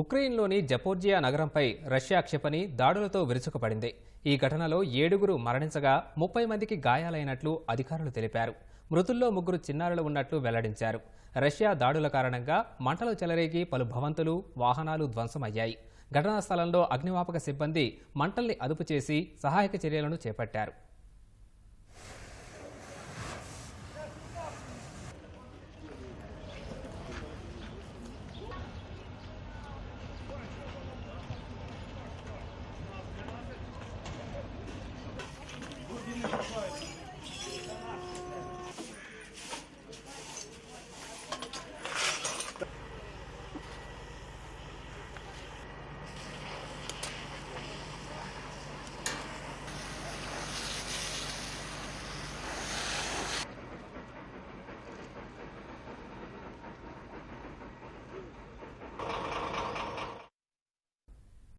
ఉక్రెయిన్లోని Zaporizhzhia నగరంపై Russia క్షిపణి దాడులతో విరుచుకుపడింది. ఈ ఘటనలో ఏడుగురు మరణించగా ముప్పై మందికి గాయాలైనట్లు అధికారులు తెలిపారు. మృతుల్లో ముగ్గురు చిన్నారులు ఉన్నట్లు వెల్లడించారు. రష్యా దాడుల కారణంగా మంటలు చెలరేగి పలు భవంతులు వాహనాలు ధ్వంసమయ్యాయి. ఘటనా స్థలంలో అగ్నిమాపక సిబ్బంది మంటల్ని అదుపు చేసి సహాయక చర్యలను చేపట్టారు.